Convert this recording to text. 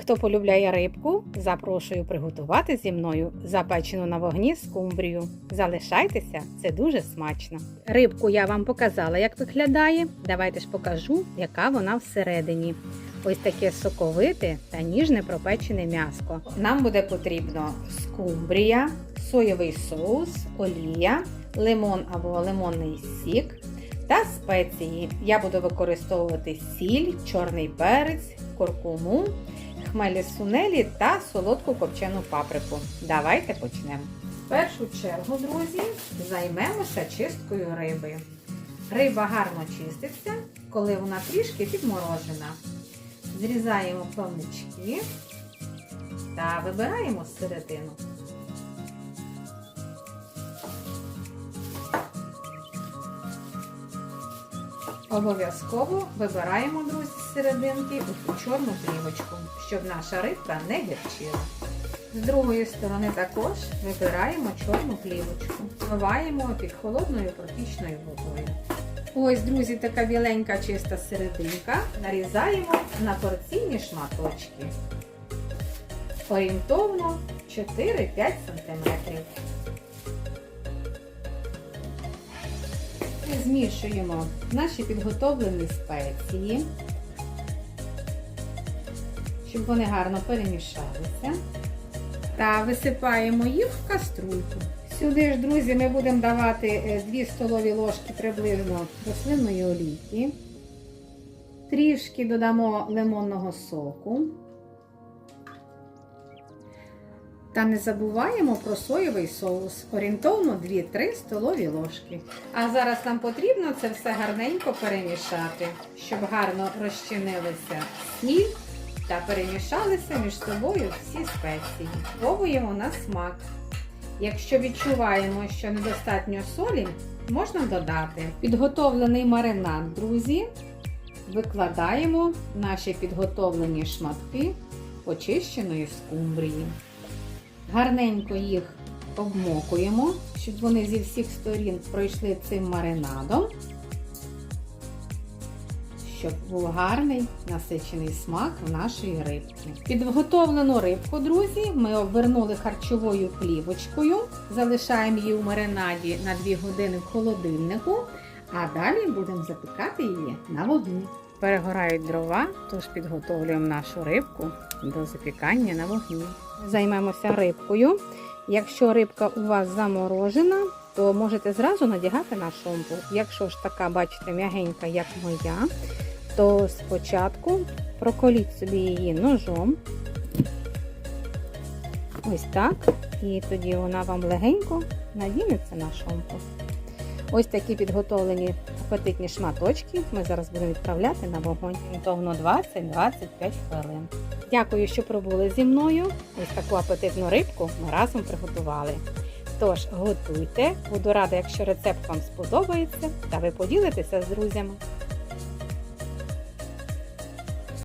Хто полюбляє рибку, запрошую приготувати зі мною запечену на вогні скумбрію. Залишайтеся, це дуже смачно. Рибку я вам показала, як виглядає. Давайте ж покажу, яка вона всередині. Ось таке соковите та ніжне пропечене м'яско. Нам буде потрібно скумбрія, соєвий соус, олія, лимон або лимонний сік та спеції. Я буду використовувати сіль, чорний перець, куркуму, хмелі сунелі та солодку копчену паприку. Давайте почнемо. В першу чергу, друзі, займемося чисткою риби. Риба гарно чиститься, коли вона трішки підморожена. Зрізаємо плавнички та вибираємо середину. Обов'язково вибираємо, друзі, з серединки у чорну плівочку, щоб наша рибка не гірчила. З другої сторони також вибираємо чорну плівочку, вмиваємо під холодною протічною водою. Ось, друзі, така біленька чиста серединка. Нарізаємо на порційні шматочки. Орієнтовно 4-5 см. Змішуємо наші підготовлені спеції, щоб вони гарно перемішалися. Та висипаємо їх в каструльку. Сюди ж, друзі, ми будемо давати 2 столові ложки приблизно рослинної олійки. Трішки додамо лимонного соку. Та не забуваємо про соєвий соус, орієнтовно 2-3 столові ложки. А зараз нам потрібно це все гарненько перемішати, щоб гарно розчинилися сіль та перемішалися між собою всі спеції. Пробуємо на смак. Якщо відчуваємо, що недостатньо солі, можна додати. Підготовлений маринад, друзі, викладаємо наші підготовлені шматки очищеної скумбрії. Гарненько їх обмокуємо, щоб вони зі всіх сторін пройшли цим маринадом, щоб був гарний насичений смак в нашої рибки. Підготовлену рибку, друзі, ми обвернули харчовою плівочкою, залишаємо її у маринаді на 2 години в холодильнику, а далі будемо запікати її на вогні. Перегорають дрова, тож підготовлюємо нашу рибку до запікання на вогні. Займемося рибкою. Якщо рибка у вас заморожена, то можете зразу надягати на шомпу. Якщо ж така, бачите, м'ягенька, як моя, то спочатку проколіть собі її ножом. Ось так. І тоді вона вам легенько надінеться на шомпу. Ось такі підготовлені апетитні шматочки ми зараз будемо відправляти на вогонь. Орієнтовно 20-25 хвилин. Дякую, що пробули зі мною. Ось таку апетитну рибку ми разом приготували. Тож готуйте, буду рада, якщо рецепт вам сподобається, та ви поділитеся з друзями.